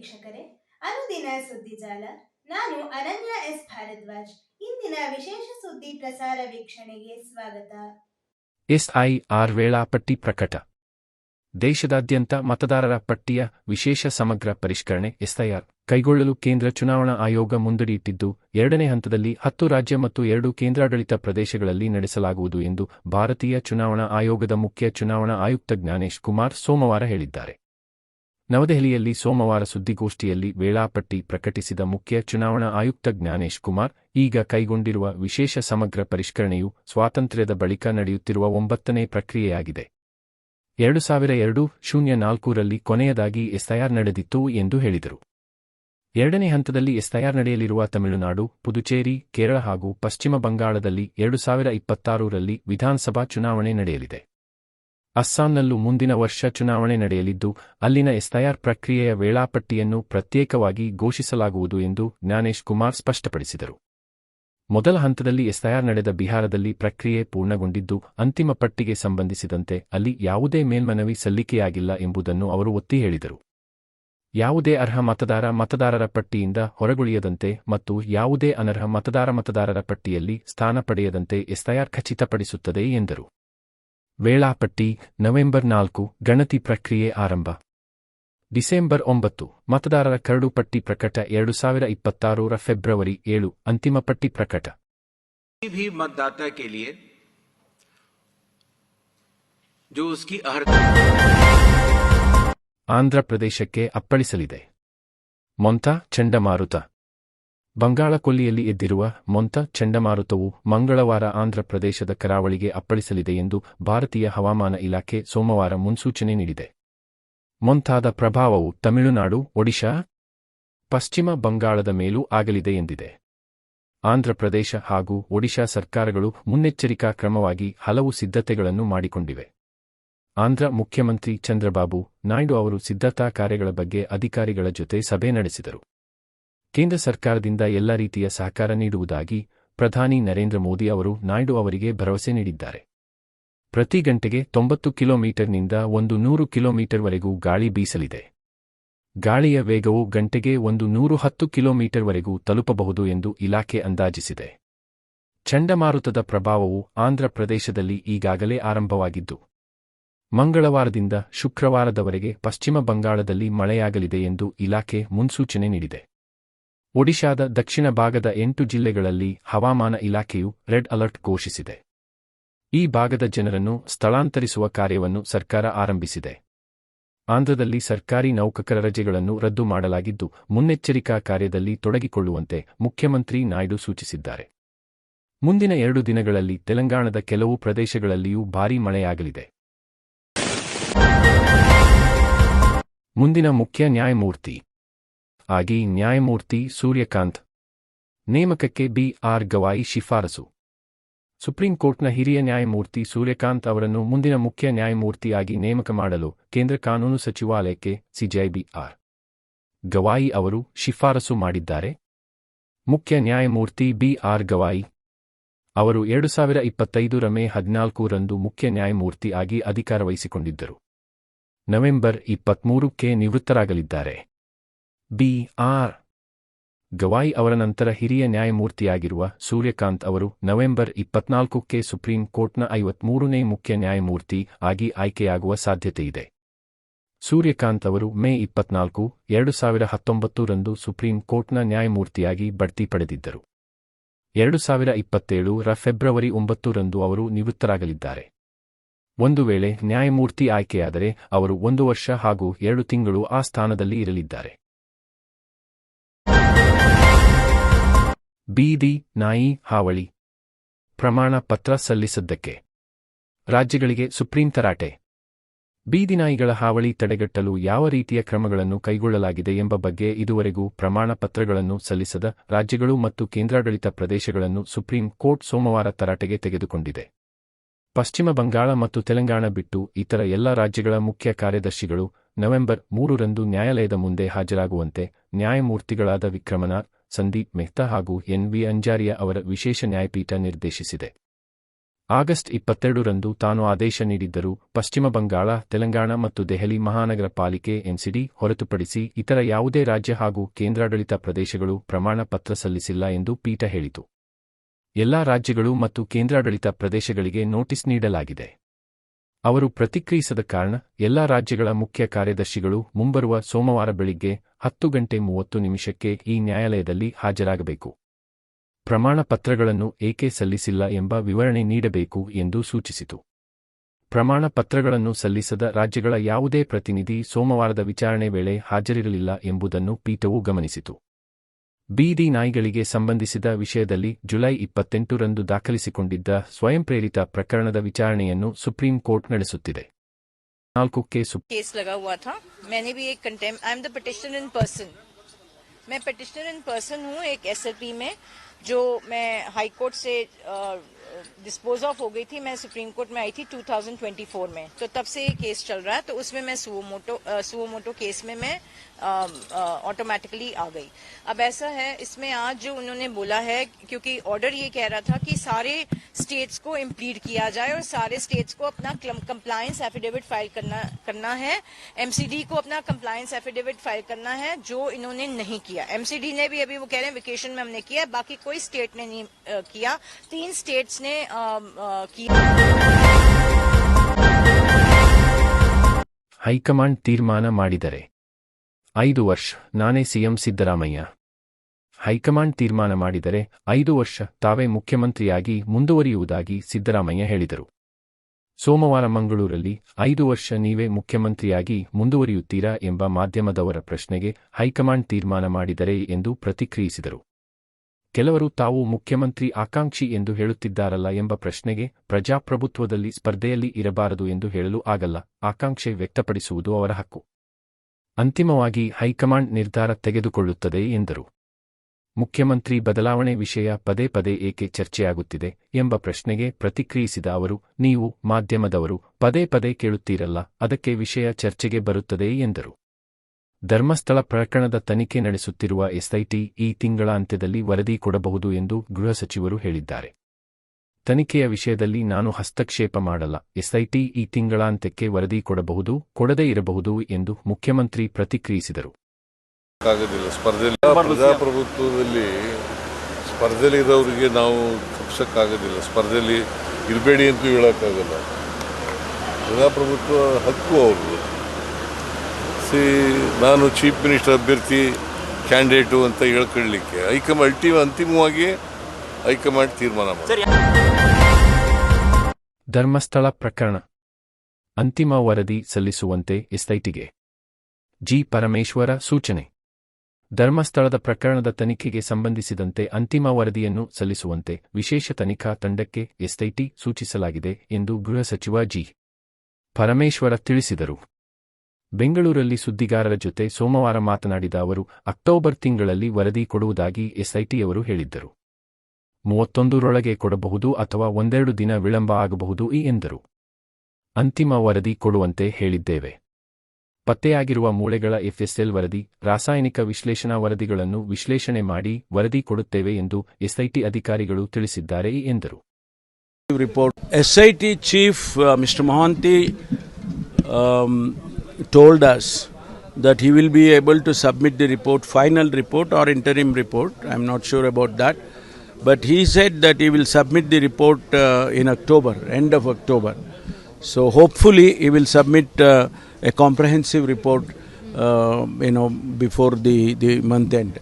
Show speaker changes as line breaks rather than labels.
ವೀಕ್ಷಕರೇ, ಅನುದಿನ ಸುದ್ದಿಜಾಲ ನಾನು ಅನನ್ಯ ಎಸ್. ಭಾರದ್ವಾಜ್. ಇಂದಿನ ವಿಶೇಷ ಸುದ್ದಿ ಪ್ರಸಾರ ವೀಕ್ಷಣೆಗೆ ಸ್ವಾಗತ.
ಎಸ್ಐಆರ್ ವೇಳಾಪಟ್ಟಿ ಪ್ರಕಟ. ದೇಶದಾದ್ಯಂತ ಮತದಾರರ ಪಟ್ಟಿಯ ವಿಶೇಷ ಸಮಗ್ರ ಪರಿಷ್ಕರಣೆ ಎಸ್ಐಆರ್ ಕೈಗೊಳ್ಳಲು ಕೇಂದ್ರ ಚುನಾವಣಾ ಆಯೋಗ ಮುಂದಡಿಯಿಟ್ಟಿದ್ದು, ಎರಡನೇ ಹಂತದಲ್ಲಿ ಹತ್ತು ರಾಜ್ಯ ಮತ್ತು ಎರಡು ಕೇಂದ್ರಾಡಳಿತ ಪ್ರದೇಶಗಳಲ್ಲಿ ನಡೆಸಲಾಗುವುದು ಎಂದು ಭಾರತೀಯ ಚುನಾವಣಾ ಆಯೋಗದ ಮುಖ್ಯ ಚುನಾವಣಾ ಆಯುಕ್ತ ಜ್ಞಾನೇಶ್ ಕುಮಾರ್ ಸೋಮವಾರ ಹೇಳಿದ್ದಾರೆ. ನವದೆಹಲಿಯಲ್ಲಿ ಸೋಮವಾರ ಸುದ್ದಿಗೋಷ್ಠಿಯಲ್ಲಿ ವೇಳಾಪಟ್ಟಿ ಪ್ರಕಟಿಸಿದ ಮುಖ್ಯ ಚುನಾವಣಾ ಆಯುಕ್ತ ಜ್ಞಾನೇಶ್ ಕುಮಾರ್, ಈಗ ಕೈಗೊಂಡಿರುವ ವಿಶೇಷ ಸಮಗ್ರ ಪರಿಷ್ಕರಣೆಯು ಸ್ವಾತಂತ್ರ್ಯದ ಬಳಿಕ ನಡೆಯುತ್ತಿರುವ ಒಂಬತ್ತನೇ ಪ್ರಕ್ರಿಯೆಯಾಗಿದೆ. ಎರಡು ಸಾವಿರ ಎರಡು ಶೂನ್ಯ ನಾಲ್ಕರಲ್ಲಿ ಕೊನೆಯದಾಗಿ ಎಸ್ಐಆರ್ ನಡೆದಿತ್ತು ಎಂದು ಹೇಳಿದರು. ಎರಡನೇ ಹಂತದಲ್ಲಿ ಎಸ್ಐಆರ್ ನಡೆಯಲಿರುವ ತಮಿಳುನಾಡು, ಪುದುಚೇರಿ, ಕೇರಳ ಹಾಗೂ ಪಶ್ಚಿಮ ಬಂಗಾಳದಲ್ಲಿ ಎರಡು ಸಾವಿರ ಇಪ್ಪತ್ತಾರರಲ್ಲಿ ವಿಧಾನಸಭಾ ಚುನಾವಣೆ ನಡೆಯಲಿದೆ. ಅಸ್ಸಾಂನಲ್ಲೂ ಮುಂದಿನ ವರ್ಷ ಚುನಾವಣೆ ನಡೆಯಲಿದ್ದು, ಅಲ್ಲಿನ ಎಸ್ಐಆರ್ ಪ್ರಕ್ರಿಯೆಯ ವೇಳಾಪಟ್ಟಿಯನ್ನು ಪ್ರತ್ಯೇಕವಾಗಿ ಘೋಷಿಸಲಾಗುವುದು ಎಂದು ಜ್ಞಾನೇಶ್ ಕುಮಾರ್ ಸ್ಪಷ್ಟಪಡಿಸಿದರು. ಮೊದಲ ಹಂತದಲ್ಲಿ ಎಸ್ಐಆರ್ ನಡೆದ ಬಿಹಾರದಲ್ಲಿ ಪ್ರಕ್ರಿಯೆ ಪೂರ್ಣಗೊಂಡಿದ್ದು, ಅಂತಿಮ ಪಟ್ಟಿಗೆ ಸಂಬಂಧಿಸಿದಂತೆ ಅಲ್ಲಿ ಯಾವುದೇ ಮೇಲ್ಮನವಿ ಸಲ್ಲಿಕೆಯಾಗಿಲ್ಲ ಎಂಬುದನ್ನು ಅವರು ಒತ್ತಿ ಹೇಳಿದರು. ಯಾವುದೇ ಅರ್ಹ ಮತದಾರ ಮತದಾರರ ಪಟ್ಟಿಯಿಂದ ಹೊರಗುಳಿಯದಂತೆ ಮತ್ತು ಯಾವುದೇ ಅನರ್ಹ ಮತದಾರ ಮತದಾರರ ಪಟ್ಟಿಯಲ್ಲಿ ಸ್ಥಾನ ಪಡೆಯದಂತೆ ಎಸ್ತಯಾರ್ ಖಚಿತಪಡಿಸುತ್ತದೆ ಎಂದರು. ವೇಳಾಪಟ್ಟಿ ನವೆಂಬರ್ ನಾಲ್ಕು ಗಣತಿ ಪ್ರಕ್ರಿಯೆ ಆರಂಭ ಡಿಸೆಂಬರ್ ಒಂಬತ್ತು ಮತದಾರರ ಕರಡು ಪಟ್ಟಿ ಪ್ರಕಟ ಎರಡು ಸಾವಿರ ಇಪ್ಪತ್ತಾರರ ಫೆಬ್ರವರಿ ಏಳು ಅಂತಿಮ ಪಟ್ಟಿ ಪ್ರಕಟ
किसी भी मतदाता के लिए जो उसकी अहर्ता
ಆಂಧ್ರಪ್ರದೇಶಕ್ಕೆ ಅಪ್ಪಳಿಸಲಿದೆ ಮೊಂತ ಚಂಡಮಾರುತ ಬಂಗಾಳ ಕೊಲ್ಲಿಯಲ್ಲಿ ಎದ್ದಿರುವ ಮೊಂತ ಚಂಡಮಾರುತವು ಮಂಗಳವಾರ ಆಂಧ್ರಪ್ರದೇಶದ ಕರಾವಳಿಗೆ ಅಪ್ಪಳಿಸಲಿದೆ ಎಂದು ಭಾರತೀಯ ಹವಾಮಾನ ಇಲಾಖೆ ಸೋಮವಾರ ಮುನ್ಸೂಚನೆ ನೀಡಿದೆ. ಮೊಂತಾದ ಪ್ರಭಾವವು ತಮಿಳುನಾಡು, ಒಡಿಶಾ, ಪಶ್ಚಿಮ ಬಂಗಾಳದ ಮೇಲೂ ಆಗಲಿದೆ ಎಂದಿದೆ. ಆಂಧ್ರಪ್ರದೇಶ ಹಾಗೂ ಒಡಿಶಾ ಸರ್ಕಾರಗಳು ಮುನ್ನೆಚ್ಚರಿಕಾ ಕ್ರಮವಾಗಿ ಹಲವು ಸಿದ್ಧತೆಗಳನ್ನು ಮಾಡಿಕೊಂಡಿವೆ. ಆಂಧ್ರ ಮುಖ್ಯಮಂತ್ರಿ ಚಂದ್ರಬಾಬು ನಾಯ್ಡು ಅವರು ಸಿದ್ಧತಾ ಕಾರ್ಯಗಳ ಬಗ್ಗೆ ಅಧಿಕಾರಿಗಳ ಜೊತೆ ಸಭೆ ನಡೆಸಿದರು. ಕೇಂದ್ರ ಸರ್ಕಾರದಿಂದ ಎಲ್ಲ ರೀತಿಯ ಸಹಕಾರ ನೀಡುವುದಾಗಿ ಪ್ರಧಾನಿ ನರೇಂದ್ರ ಮೋದಿ ಅವರು ನಾಯ್ಡು ಅವರಿಗೆ ಭರವಸೆ ನೀಡಿದ್ದಾರೆ. ಪ್ರತಿ ಗಂಟೆಗೆ ತೊಂಬತ್ತು ಕಿಲೋಮೀಟರ್ನಿಂದ ಒಂದು ನೂರು ಕಿಲೋಮೀಟರ್ವರೆಗೂ ಗಾಳಿ ಬೀಸಲಿದೆ. ಗಾಳಿಯ ವೇಗವು ಗಂಟೆಗೆ ಒಂದು ನೂರು ಹತ್ತು ಕಿಲೋಮೀಟರ್ವರೆಗೂ ತಲುಪಬಹುದು ಎಂದು ಇಲಾಖೆ ಅಂದಾಜಿಸಿದೆ. ಚಂಡಮಾರುತದ ಪ್ರಭಾವವು ಆಂಧ್ರಪ್ರದೇಶದಲ್ಲಿ ಈಗಾಗಲೇ ಆರಂಭವಾಗಿದ್ದು, ಮಂಗಳವಾರದಿಂದ ಶುಕ್ರವಾರದವರೆಗೆ ಪಶ್ಚಿಮ ಬಂಗಾಳದಲ್ಲಿ ಮಳೆಯಾಗಲಿದೆ ಎಂದು ಇಲಾಖೆ ಮುನ್ಸೂಚನೆ ನೀಡಿದೆ. ಒಡಿಶಾದ ದಕ್ಷಿಣ ಭಾಗದ ಎಂಟು ಜಿಲ್ಲೆಗಳಲ್ಲಿ ಹವಾಮಾನ ಇಲಾಖೆಯು ರೆಡ್ ಅಲರ್ಟ್ ಘೋಷಿಸಿದೆ. ಈ ಭಾಗದ ಜನರನ್ನು ಸ್ಥಳಾಂತರಿಸುವ ಕಾರ್ಯವನ್ನು ಸರ್ಕಾರ ಆರಂಭಿಸಿದೆ. ಆಂಧ್ರದಲ್ಲಿ ಸರ್ಕಾರಿ ನೌಕಕರ ರಜೆಗಳನ್ನು ರದ್ದು ಮಾಡಲಾಗಿದ್ದು, ಮುನ್ನೆಚ್ಚರಿಕಾ ಕಾರ್ಯದಲ್ಲಿ ತೊಡಗಿಕೊಳ್ಳುವಂತೆ ಮುಖ್ಯಮಂತ್ರಿ ನಾಯ್ಡು ಸೂಚಿಸಿದ್ದಾರೆ. ಮುಂದಿನ ಎರಡು ದಿನಗಳಲ್ಲಿ ತೆಲಂಗಾಣದ ಕೆಲವು ಪ್ರದೇಶಗಳಲ್ಲಿಯೂ ಭಾರೀ ಮಳೆಯಾಗಲಿದೆ. ಮುಂದಿನ ಮುಖ್ಯ ನ್ಯಾಯಮೂರ್ತಿ ಆಗಿ ನ್ಯಾಯಮೂರ್ತಿ ಸೂರ್ಯಕಾಂತ್. ನೇಮಕಕ್ಕೆ ಬಿ. ಆರ್. ಗವಾಯಿ ಶಿಫಾರಸು. ಸುಪ್ರೀಂ ಕೋರ್ಟ್ನ ಹಿರಿಯ ನ್ಯಾಯಮೂರ್ತಿ ಸೂರ್ಯಕಾಂತ್ ಅವರನ್ನು ಮುಂದಿನ ಮುಖ್ಯ ನ್ಯಾಯಮೂರ್ತಿಯಾಗಿ ನೇಮಕ ಮಾಡಲು ಕೇಂದ್ರ ಕಾನೂನು ಸಚಿವಾಲಯಕ್ಕೆ ಸಿಜೈ ಬಿ. ಆರ್. ಗವಾಯಿ ಅವರು ಶಿಫಾರಸು ಮಾಡಿದ್ದಾರೆ. ಮುಖ್ಯ ನ್ಯಾಯಮೂರ್ತಿ ಬಿ. ಆರ್. ಗವಾಯಿ ಅವರು ಎರಡು ಸಾವಿರ ಇಪ್ಪತ್ತೈದರ ಮೇ ಹದಿನಾಲ್ಕರಂದು ಮುಖ್ಯ ನ್ಯಾಯಮೂರ್ತಿ ಆಗಿ ಅಧಿಕಾರ ವಹಿಸಿಕೊಂಡಿದ್ದರು. ನವೆಂಬರ್ ಇಪ್ಪತ್ಮೂರಕ್ಕೆ ನಿವೃತ್ತರಾಗಲಿದ್ದಾರೆ. ಬಿ ಆರ್ ಗವಾಯಿ ಅವರ ನಂತರ ಹಿರಿಯ ನ್ಯಾಯಮೂರ್ತಿಯಾಗಿರುವ ಸೂರ್ಯಕಾಂತ್ ಅವರು ನವೆಂಬರ್ ಇಪ್ಪತ್ನಾಲ್ಕಕ್ಕೆ ಸುಪ್ರೀಂ ಕೋರ್ಟ್ನ ಐವತ್ಮೂರನೇ ಮುಖ್ಯ ನ್ಯಾಯಮೂರ್ತಿ ಆಗಿ ಆಯ್ಕೆಯಾಗುವ ಸಾಧ್ಯತೆಯಿದೆ. ಸೂರ್ಯಕಾಂತ್ ಅವರು ಮೇ ಇಪ್ಪತ್ನಾಲ್ಕು, ಎರಡು ಸಾವಿರ ಹತ್ತೊಂಬತ್ತರಂದು ಸುಪ್ರೀಂ ಕೋರ್ಟ್ನ ನ್ಯಾಯಮೂರ್ತಿಯಾಗಿ ಬಡ್ತಿ ಪಡೆದಿದ್ದರು. ಎರಡು ಸಾವಿರ ಇಪ್ಪತ್ತೇಳು ರ ಫೆಬ್ರವರಿ ಒಂಬತ್ತರಂದು ಅವರು ನಿವೃತ್ತರಾಗಲಿದ್ದಾರೆ. ಒಂದು ವೇಳೆ ನ್ಯಾಯಮೂರ್ತಿ ಆಯ್ಕೆಯಾದರೆ ಅವರು ಒಂದು ವರ್ಷ ಹಾಗೂ ಎರಡು ತಿಂಗಳು ಆ ಸ್ಥಾನದಲ್ಲಿ ಇರಲಿದ್ದಾರೆ. ಬೀದಿ, ನಾಯಿ, ಹಾವಳಿ. ಪ್ರಮಾಣ ಪತ್ರ ಸಲ್ಲಿಸದ್ದಕ್ಕೆ. ರಾಜ್ಯಗಳಿಗೆ ಸುಪ್ರೀಂ ತರಾಟೆ. ಬೀದಿ ನಾಯಿಗಳ ಹಾವಳಿ ತಡೆಗಟ್ಟಲು ಯಾವ ರೀತಿಯ ಕ್ರಮಗಳನ್ನು ಕೈಗೊಳ್ಳಲಾಗಿದೆ ಎಂಬ ಬಗ್ಗೆ ಇದುವರೆಗೂ ಪ್ರಮಾಣ ಪತ್ರಗಳನ್ನು ಸಲ್ಲಿಸದ ರಾಜ್ಯಗಳು ಮತ್ತು ಕೇಂದ್ರಾಡಳಿತ ಪ್ರದೇಶಗಳನ್ನು ಸುಪ್ರೀಂ ಕೋರ್ಟ್ ಸೋಮವಾರ ತರಾಟೆಗೆ ತೆಗೆದುಕೊಂಡಿದೆ. ಪಶ್ಚಿಮ ಬಂಗಾಳ ಮತ್ತು ತೆಲಂಗಾಣ ಬಿಟ್ಟು ಇತರ ಎಲ್ಲ ರಾಜ್ಯಗಳ ಮುಖ್ಯ ಕಾರ್ಯದರ್ಶಿಗಳು ನವೆಂಬರ್ ಮೂರರಂದು ನ್ಯಾಯಾಲಯದ ಮುಂದೆ ಹಾಜರಾಗುವಂತೆ ನ್ಯಾಯಮೂರ್ತಿಗಳಾದ ವಿಕ್ರಮನಾಥ್ ಸಂದೀಪ್ ಮೆಹ್ತಾ ಹಾಗೂ ಎನ್ ವಿ ಅಂಜಾರಿಯಾ ಅವರ ವಿಶೇಷ ನ್ಯಾಯಪೀಠ ನಿರ್ದೇಶಿಸಿದೆ. ಆಗಸ್ಟ್ ಇಪ್ಪತ್ತೆರಡರಂದು ತಾನು ಆದೇಶ ನೀಡಿದ್ದರೂ ಪಶ್ಚಿಮ ಬಂಗಾಳ, ತೆಲಂಗಾಣ ಮತ್ತು ದೆಹಲಿ ಮಹಾನಗರ ಪಾಲಿಕೆ, ಎನ್ಸಿಡಿ ಹೊರತುಪಡಿಸಿ ಇತರ ಯಾವುದೇ ರಾಜ್ಯ ಹಾಗೂ ಕೇಂದ್ರಾಡಳಿತ ಪ್ರದೇಶಗಳು ಪ್ರಮಾಣ ಪತ್ರ ಸಲ್ಲಿಸಿಲ್ಲ ಎಂದು ಪೀಠ ಹೇಳಿತು. ಎಲ್ಲಾ ರಾಜ್ಯಗಳು ಮತ್ತು ಕೇಂದ್ರಾಡಳಿತ ಪ್ರದೇಶಗಳಿಗೆ ನೋಟಿಸ್ ನೀಡಲಾಗಿದೆ. ಅವರು ಪ್ರತಿಕ್ರಿಯಿಸದ ಕಾರಣ ಎಲ್ಲಾ ರಾಜ್ಯಗಳ ಮುಖ್ಯ ಕಾರ್ಯದರ್ಶಿಗಳು ಮುಂಬರುವ ಸೋಮವಾರ ಬೆಳಿಗ್ಗೆ ಹತ್ತು ಗಂಟೆ ಮೂವತ್ತು ನಿಮಿಷಕ್ಕೆ ಈ ನ್ಯಾಯಾಲಯದಲ್ಲಿ ಹಾಜರಾಗಬೇಕು. ಪ್ರಮಾಣ ಪತ್ರಗಳನ್ನು ಏಕೆ ಸಲ್ಲಿಸಿಲ್ಲ ಎಂಬ ವಿವರಣೆ ನೀಡಬೇಕು ಎಂದು ಸೂಚಿಸಿತು. ಪ್ರಮಾಣ ಪತ್ರಗಳನ್ನು ಸಲ್ಲಿಸದ ರಾಜ್ಯಗಳ ಯಾವುದೇ ಪ್ರತಿನಿಧಿ ಸೋಮವಾರದ ವಿಚಾರಣೆ ವೇಳೆ ಹಾಜರಿರಲಿಲ್ಲ ಎಂಬುದನ್ನು ಪೀಠವು ಗಮನಿಸಿತು. ಬೀದಿ ನಾಯಿಗಳಿಗೆ ಸಂಬಂಧಿಸಿದ ವಿಷಯದಲ್ಲಿ ಜುಲೈ ಇಪ್ಪತ್ತೆಂಟರಂದು ದಾಖಲಿಸಿಕೊಂಡಿದ್ದ ಸ್ವಯಂಪ್ರೇರಿತ ಪ್ರಕರಣದ ವಿಚಾರಣೆಯನ್ನು ಸುಪ್ರೀಂ ಕೋರ್ಟ್ ನಡೆಸುತ್ತಿದೆ. नालको केस
केस लगा हुआ था। मैंने भी एक contempt I am the petitioner in person मैं पटिशनर इन पर्सन हूँ एक एस में, जो मैं हाई कोर्ट से डिस्पोज ऑफ़ हो गई थी। मैं सुप्रीम कोर्ट में आई थी 2024 में। तो तब से ये केस चल रहा है तो उसमें मैं सुओमोटो सुओमोटो केस में मैं ऑटोमेटिकली आ गई। अब ऐसा है, इसमें आज जो उन्होंने बोला है, क्योंकि ऑर्डर ये कह रहा था कि सारे स्टेट्स को इम्प्लीड किया जाए और सारे स्टेट्स को अपना कंप्लायंस एफिडेविट फाइल करना करना है एमसीडी को अपना कंप्लायंस एफिडेविट फाइल करना है जो इन्होंने नहीं किया एमसीडी ने भी अभी वो कह रहे हैं वेकेशन में हमने किया बाकी कोई स्टेट ने नहीं अ, किया तीन स्टेट्स ने अ, अ, किया
ಹೈಕಮಾಂಡ್ ತೀರ್ಮಾನ ಮಾಡಿದರೆ ಐದು ವರ್ಷ ನಾನೇ ಸಿಎಂ ಸಿದ್ದರಾಮಯ್ಯ ಹೈಕಮಾಂಡ್ ತೀರ್ಮಾನ ಮಾಡಿದರೆ ಐದು ವರ್ಷ ತಾವೇ ಮುಖ್ಯಮಂತ್ರಿಯಾಗಿ ಮುಂದುವರಿಯುವುದಾಗಿ ಸಿದ್ದರಾಮಯ್ಯ ಹೇಳಿದರು. ಸೋಮವಾರ ಮಂಗಳೂರಲ್ಲಿ ಐದು ವರ್ಷ ನೀವೇ ಮುಖ್ಯಮಂತ್ರಿಯಾಗಿ ಮುಂದುವರಿಯುತ್ತೀರಾ ಎಂಬ ಮಾಧ್ಯಮದವರ ಪ್ರಶ್ನೆಗೆ ಹೈಕಮಾಂಡ್ ತೀರ್ಮಾನ ಮಾಡಿದರೆ ಎಂದು ಪ್ರತಿಕ್ರಿಯಿಸಿದರು. ಕೆಲವರು ತಾವು ಮುಖ್ಯಮಂತ್ರಿ ಆಕಾಂಕ್ಷಿ ಎಂದು ಹೇಳುತ್ತಿದ್ದಾರಲ್ಲ ಎಂಬ ಪ್ರಶ್ನೆಗೆ ಪ್ರಜಾಪ್ರಭುತ್ವದಲ್ಲಿ ಸ್ಪರ್ಧೆಯಲ್ಲಿ ಇರಬಾರದು ಎಂದು ಹೇಳಲು ಆಗಲ್ಲ, ಆಕಾಂಕ್ಷೆ ವ್ಯಕ್ತಪಡಿಸುವುದು ಅವರ ಹಕ್ಕು. ಅಂತಿಮವಾಗಿ ಹೈಕಮಾಂಡ್ ನಿರ್ಧಾರ ತೆಗೆದುಕೊಳ್ಳುತ್ತದೆ ಎಂದರು. ಮುಖ್ಯಮಂತ್ರಿ ಬದಲಾವಣೆ ವಿಷಯ ಪದೇ ಪದೇ ಏಕೆ ಚರ್ಚೆಯಾಗುತ್ತಿದೆ ಎಂಬ ಪ್ರಶ್ನೆಗೆ ಪ್ರತಿಕ್ರಿಯಿಸಿದ ಅವರು, ನೀವು ಮಾಧ್ಯಮದವರು ಪದೇ ಪದೇ ಕೇಳುತ್ತೀರಲ್ಲ, ಅದಕ್ಕೆ ವಿಷಯ ಚರ್ಚೆಗೆ ಬರುತ್ತದೆ ಎಂದರು. ಧರ್ಮಸ್ಥಳ ಪ್ರಕರಣದ ತನಿಖೆ ನಡೆಸುತ್ತಿರುವ ಎಸ್ಐಟಿ ಈ ತಿಂಗಳ ಅಂತ್ಯದಲ್ಲಿ ವರದಿ ಕೊಡಬಹುದು ಎಂದು ಗೃಹ ಸಚಿವರು ಹೇಳಿದ್ದಾರೆ. ತನಿಖೆಯ ವಿಷಯದಲ್ಲಿ ನಾನು ಹಸ್ತಕ್ಷೇಪ ಮಾಡಲ್ಲ, ಎಸ್ಐಟಿ ಈ ತಿಂಗಳಾಂತ್ಯಕ್ಕೆ ವರದಿ ಕೊಡಬಹುದು, ಕೊಡದೇ ಇರಬಹುದು ಎಂದು ಮುಖ್ಯಮಂತ್ರಿ ಪ್ರತಿಕ್ರಿಯಿಸಿದರು.
ಆಗೋದಿಲ್ಲ ಸ್ಪರ್ಧೆಯಲ್ಲಿ ಪ್ರಜಾಪ್ರಭುತ್ವದಲ್ಲಿ ಸ್ಪರ್ಧೆಯಲ್ಲಿ ಇರೋರಿಗೆ ನಾವು ತಪ್ಸಕ್ಕಾಗೋದಿಲ್ಲ. ಸ್ಪರ್ಧೆಯಲ್ಲಿ ಇರಬೇಡಿ ಅಂತೂ ಹೇಳೋಕ್ಕಾಗಲ್ಲ. ಪ್ರಜಾಪ್ರಭುತ್ವ ಹಕ್ಕು ಅವ್ರದ್ದು ಸಿ ನಾನು ಚೀಫ್ ಮಿನಿಸ್ಟರ್ ಅಭ್ಯರ್ಥಿ ಕ್ಯಾಂಡಿಡೇಟು ಅಂತ ಹೇಳ್ಕೊಳ್ಳಿಕ್ಕೆ ಹೈಕಮಾಂಡ್ ಅಲ್ಟಿ ಅಂತಿಮವಾಗಿ ಹೈಕಮಾಂಡ್ ತೀರ್ಮಾನ ಮಾಡಿ
ಧರ್ಮಸ್ಥಳ ಪ್ರಕರಣ. ಅಂತಿಮ ವರದಿ ಸಲ್ಲಿಸುವಂತೆ ಎಸ್ಐಟಿಗೆ. ಜಿ. ಪರಮೇಶ್ವರ ಸೂಚನೆ. ಧರ್ಮಸ್ಥಳದ ಪ್ರಕರಣದ ತನಿಖೆಗೆ ಸಂಬಂಧಿಸಿದಂತೆ ಅಂತಿಮ ವರದಿಯನ್ನು ಸಲ್ಲಿಸುವಂತೆ ವಿಶೇಷ ತನಿಖಾ ತಂಡಕ್ಕೆ ಎಸ್ಐಟಿ ಸೂಚಿಸಲಾಗಿದೆ ಎಂದು ಗೃಹ ಸಚಿವ ಜಿ. ಪರಮೇಶ್ವರ ತಿಳಿಸಿದರು. ಬೆಂಗಳೂರಲ್ಲಿ ಸುದ್ದಿಗಾರರ ಜೊತೆ ಸೋಮವಾರ ಮಾತನಾಡಿದ ಅವರು, ಅಕ್ಟೋಬರ್ ತಿಂಗಳಲ್ಲಿ ವರದಿ ಕೊಡುವುದಾಗಿ ಎಸ್ಐಟಿಯವರು ಹೇಳಿದ್ದರು. ಮೂವತ್ತೊಂದರೊಳಗೆ ಕೊಡಬಹುದು ಅಥವಾ ಒಂದೆರಡು ದಿನ ವಿಳಂಬ ಆಗಬಹುದು ಈ ಎಂದರು. ಅಂತಿಮ ವರದಿ ಕೊಡುವಂತೆ ಹೇಳಿದ್ದೇವೆ. ಪತ್ತೆಯಾಗಿರುವ ಮೂಳೆಗಳ ಎಫ್ಎಸ್ಎಲ್ ವರದಿ ರಾಸಾಯನಿಕ ವಿಶ್ಲೇಷಣಾ ವರದಿಗಳನ್ನು ವಿಶ್ಲೇಷಣೆ ಮಾಡಿ ವರದಿ ಕೊಡುತ್ತೇವೆ ಎಂದು ಎಸ್ಐಟಿ ಅಧಿಕಾರಿಗಳು ತಿಳಿಸಿದ್ದಾರೆ ಎಂದರು
SIT chief mister Mohanty um, told us that he will be able to submit the report, final report or interim report. I'm not sure about that. But he said that he will submit the report uh, in October, end of October. So hopefully he will submit uh, a comprehensive report, uh, you know, before the, the month end.